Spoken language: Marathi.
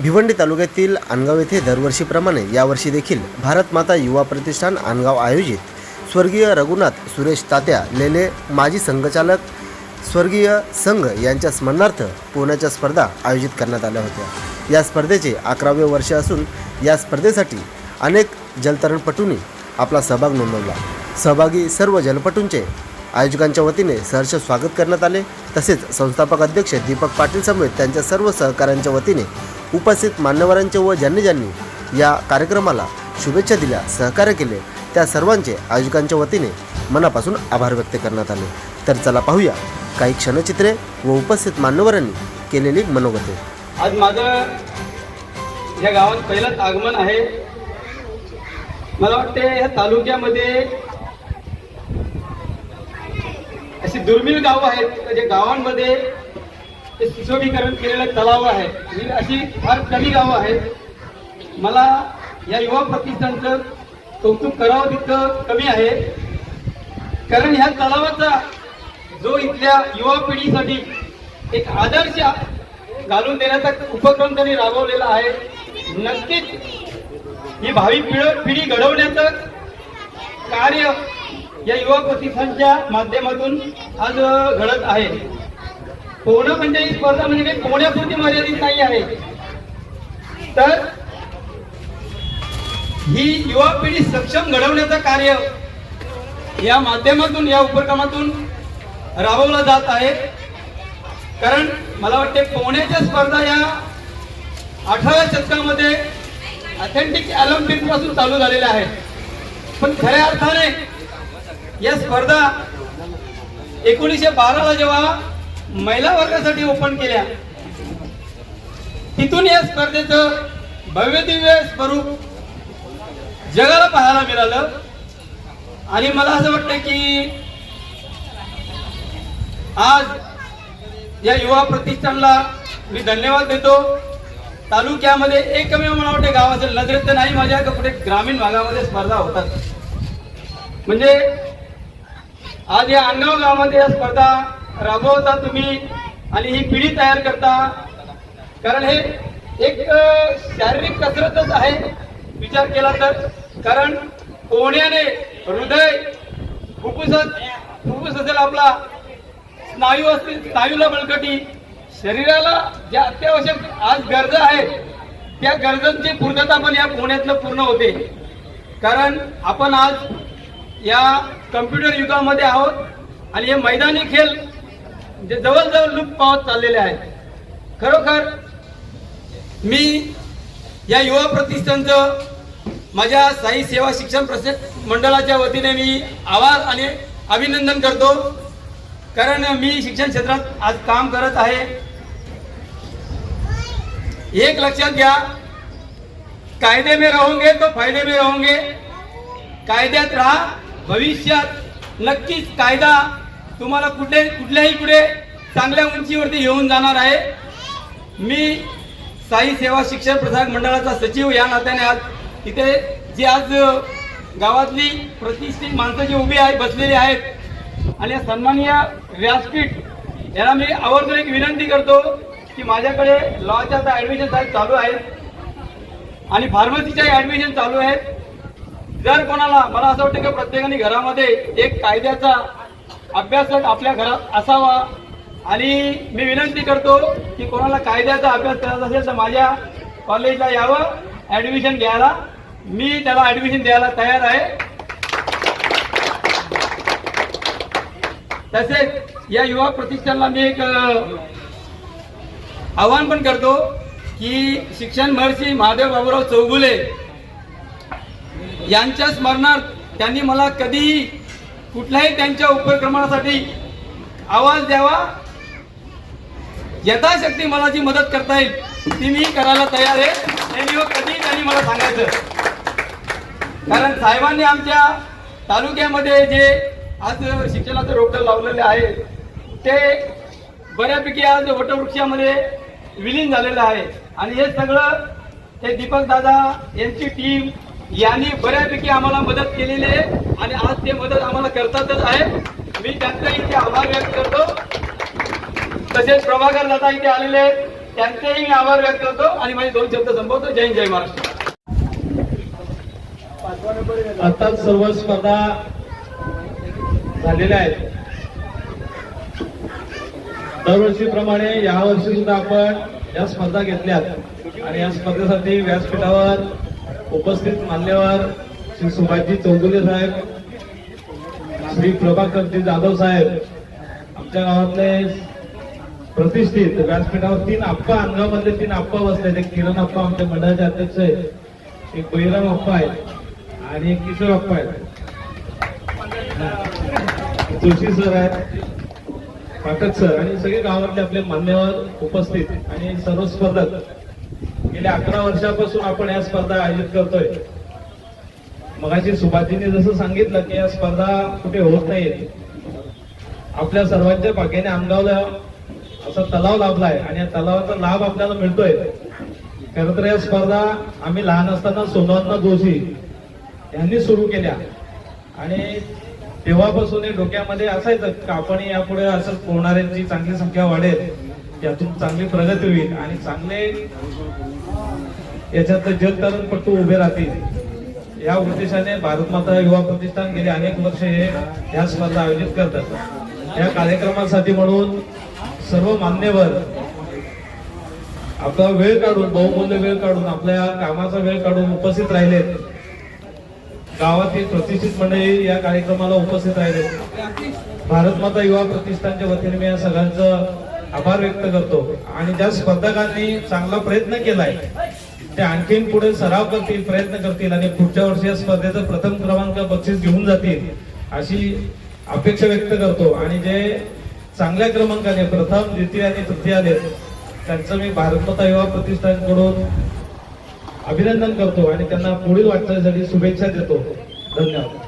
भिवंडी तालुक्यातील आणगाव येथे दरवर्षीप्रमाणे यावर्षी देखील भारत माता युवा प्रतिष्ठान आणगाव आयोजित. स्वर्गीय रघुनाथ सुरेश तात्या लेले माजी संघचालक स्वर्गीय संघ यांच्या स्मरणार्थ पोहण्याच्या स्पर्धा आयोजित करण्यात आल्या होत्या. या स्पर्धेचे अकरावे वर्ष असून या स्पर्धेसाठी अनेक जलतरणपटूंनी आपला सहभाग नोंदवला. सहभागी सर्व जलपटूंचे आयोजकांच्या वतीने सहर्ष स्वागत करण्यात आले. तसेच संस्थापक अध्यक्ष दीपक पाटील समेत त्यांच्या सर्व सहकाऱ्यांच्या वतीने उपस्थित मान्यवरांचे व ज्यांनी ज्यांनी या कार्यक्रमाला शुभेच्छा दिल्या सहकार्य केले त्या सर्वांचे आयोजकांच्या वतीने मनापासून आभार व्यक्त करण्यात आले. तर चला पाहूया काही क्षणचित्रे व उपस्थित मान्यवरांनी केलेली मनोगते. आज माझं या गावात पहिलंच आगमन आहे. मला वाटते या तालुक्यामध्ये अशी दुर्मिळ गावं आहेत. जे गावांमध्ये ते सुशोभीकरण केलेलं तलाव आहे. ही अशी फार कमी गावं आहेत. मला या युवा प्रतिष्ठानचं कौतुक करावं तितकं कमी आहे. कारण ह्या तलावाचा जो इथल्या युवा पिढीसाठी एक आदर्श घालून देण्याचा उपक्रम त्यांनी राबवलेला आहे. नक्कीच ही भावी पिढी घडवण्याचं कार्य या युवा प्रतिष्ठानच्या माध्यमातून आज घडत आहे. पोहणं म्हणजे ही स्पर्धा म्हणजे काही पोहण्यापुरती मर्यादित नाही आहे. तर ही युवा पिढी सक्षम घडवण्याचं कार्य या माध्यमातून या उपक्रमातून राबवलं जात आहे. कारण मला वाटते पोहण्याच्या स्पर्धा या अठराव्या शतकामध्ये ऑथेंटिक ऑलिम्पिकपासून चालू झालेल्या आहेत. पण खऱ्या अर्थाने या स्पर्धा एकोणीसशे बाराला जेव्हा महिला वर्गासाठी ओपन केल्या. तिथून या स्पर्धेचं भव्य दिव्य स्वरूप जगाला पाहायला मिळालं. आणि मला असं वाटतं की आज या युवा प्रतिष्ठानला मी धन्यवाद देतो. तालुक्यामध्ये एकमेव मला वाटते गाव असेल नजरेत तर नाही माझ्या कपडे कुठे ग्रामीण भागामध्ये स्पर्धा होतात. म्हणजे आज या अंगाव गावामध्ये या स्पर्धा राबवता तुम्ही आणि ही पिढी तयार करता. कारण हे एक शारीरिक कसरतच आहे. विचार केला तर. कारण पोहण्याने हृदय फुफ्फुसात फुफ्फुस असेल आपला स्नायू असतील स्नायूला बळकटी. शरीराला ज्या अत्यावश्यक आज गरजा आहेत त्या गरजांची पूर्णता पण या पोहण्यातलं पूर्ण होते. कारण आपण आज या कम्प्युटर युगामध्ये आहोत आणि हे मैदानी खेळ म्हणजे जे जवळजवळ लुप्त पावत चाललेले आहेत. खरोखर मी या युवा प्रतिष्ठानचं माझ्या साई सेवा शिक्षण प्रशि मंडळाच्या वतीने मी आभार आणि अभिनंदन करतो. कारण मी शिक्षण क्षेत्रात आज काम करत आहे. एक लक्षात घ्या कायदे में रहोगे तो फायदे में रहोगे. कायद्यात राहा भविष्यात नक्कीच कायदा तुम्हाला कुठे कुठल्याही पुढे चांगल्या उंचीवरती घेऊन जाणार आहे. मी साई सेवा शिक्षण प्रसारक मंडळाचा सचिव या नात्याने आज इथे जी आज गावातली प्रतिष्ठित माणसं जी उभी आहेत बसलेली आहेत आणि या सन्माननीय व्यासपीठ याला मी आवर्जून एक विनंती करतो की माझ्याकडे लॉच्या आता ऍडमिशन चालू आहेत आणि फार्मसीच्या ॲडमिशन चालू आहेत. जर कोणाला मला असं वाटतं की प्रत्येकाने घरामध्ये एक कायद्याचा अभ्यासक आपल्या घरात असावा. आणि मी विनंती करतो की कोणाला कायद्याचा अभ्यास करायचा असेल तर माझ्या कॉलेजला यावं. ऍडमिशन घ्यायला. मी त्याला ऍडमिशन द्यायला तयार आहे. तसेच या युवा प्रतिष्ठानला मी एक आवाहन पण करतो की शिक्षण महर्षी महादेव बाबूराव चौगुले यांच्या स्मरणार्थ त्यांनी मला कधीही कुठल्याही त्यांच्या उपक्रमासाठी आवाज द्यावा. यथाशक्ती मला जी मदत करता येईल ती मी करायला तयार आहे. त्यांनी हो कधी त्यांनी मला सांगायचं. कारण साहेबांनी आमच्या तालुक्यामध्ये जे आज शिक्षणाचं रोपटं लावलेले आहे ते बऱ्यापैकी आज वटवृक्षामध्ये विलीन झालेलं आहे. आणि हे सगळं ते दीपक दादा यांची टीम यांनी बऱ्यापैकी आम्हाला मदत केलेली आहे आणि आज ते मदत आम्हाला करतातच आहे. मी त्यांचा इथे आभार व्यक्त करतो. तसेच प्रभाकर दादा इथे आलेले आहेत. त्यांचेही मी आभार व्यक्त करतो आणि माझे दोन शब्द संपवतो. जय जय महाराष्ट्र. आता सर्व स्पर्धा झालेल्या आहेत. दरवर्षीप्रमाणे यावर्षी सुद्धा आपण या स्पर्धा घेतल्यात. आणि या स्पर्धेसाठी व्यासपीठावर उपस्थित मान्यवर श्री सुभाषजी चौगुले साहेब श्री प्रभाकरजी जाधव साहेब आमच्या गावातले प्रतिष्ठित व्यासपीठावर तीन आप्पा अंगामधले तीन आप्पा बसले. एक किरण आप्पा आमच्या मंडळाचे अध्यक्ष आहेत. एक बहिराम आप्पा आहेत आणि एक किशोर आप्पा आहेत. जोशी सर आहेत पाठक सर आणि सगळे गावातले आपले मान्यवर उपस्थित आणि सर्व स्पर्धक गेल्या अकरा वर्षापासून आपण या स्पर्धा आयोजित करतोय. मगाशी सुभाषजीने जसं सांगितलं की या स्पर्धा कुठे होत नाहीत. आपल्या सर्वांच्या भाग्याने आमगावला असा तलाव लाभलाय आणि या तलावाचा लाभ आपल्याला मिळतोय. खरं तर या स्पर्धा आम्ही लहान असताना सोनवन्ना जोशी यांनी सुरू केल्या. आणि तेव्हापासून डोक्यामध्ये असायचं का आपण यापुढे असं पोहणाऱ्यांची चांगली संख्या वाढेल. यातून चांगली प्रगती होईल आणि चांगले याच्यात जलतरणपटू उभे राहतील. या उद्देशाने भारत माता युवा प्रतिष्ठान गेले अनेक वर्ष हे या स्पर्धा आयोजित करतात. या कार्यक्रमासाठी म्हणून सर्व मान्यवर आपला वेळ काढून बहुमूल्य वेळ काढून आपल्या कामाचा वेळ काढून उपस्थित राहिलेत. गावातील प्रतिष्ठित मंडळी या कार्यक्रमाला उपस्थित राहिले भारत माता युवा प्रतिष्ठानच्या वतीने मी या सगळ्यांचं आभार व्यक्त करतो. आणि ज्या स्पर्धकांनी चांगला प्रयत्न केलाय ते आणखीन पुढे सराव करतील प्रयत्न करतील आणि पुढच्या वर्षी या स्पर्धेचं प्रथम क्रमांक बक्षीस घेऊन जातील अशी अपेक्षा व्यक्त करतो. आणि जे चांगल्या क्रमांकाने प्रथम द्वितीय आणि तृतीय आले त्यांचं मी भारतमाता युवा प्रतिष्ठानकडून अभिनंदन करतो आणि त्यांना पुढील वाटचालीसाठी शुभेच्छा देतो. धन्यवाद.